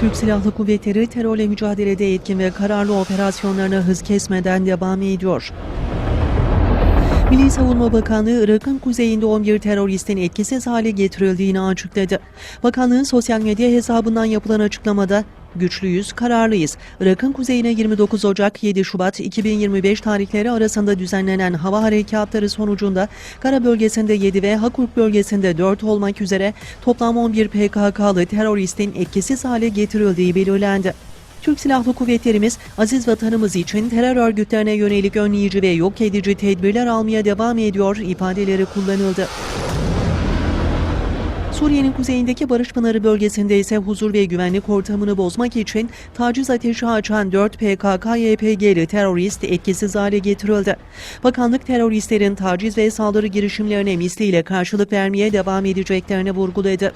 Türk Silahlı Kuvvetleri terörle mücadelede etkin ve kararlı operasyonlarına hız kesmeden devam ediyor. Milli Savunma Bakanlığı Irak'ın kuzeyinde 11 teröristin etkisiz hale getirildiğini açıkladı. Bakanlığın sosyal medya hesabından yapılan açıklamada Güçlüyüz, kararlıyız. Irak'ın kuzeyine 29 Ocak 7 Şubat 2025 tarihleri arasında düzenlenen hava harekatları sonucunda Kara bölgesinde 7 ve Hakurk bölgesinde 4 olmak üzere toplam 11 PKK'lı teröristin etkisiz hale getirildiği belirlendi. Türk Silahlı Kuvvetlerimiz aziz vatanımız için terör örgütlerine yönelik önleyici ve yok edici tedbirler almaya devam ediyor ifadeleri kullanıldı. Suriye'nin kuzeyindeki Barış Pınarı bölgesinde ise huzur ve güvenlik ortamını bozmak için taciz ateşi açan 4 PKK-YPG'li terörist etkisiz hale getirildi. Bakanlık teröristlerin taciz ve saldırı girişimlerine misliyle karşılık vermeye devam edeceklerini vurguladı.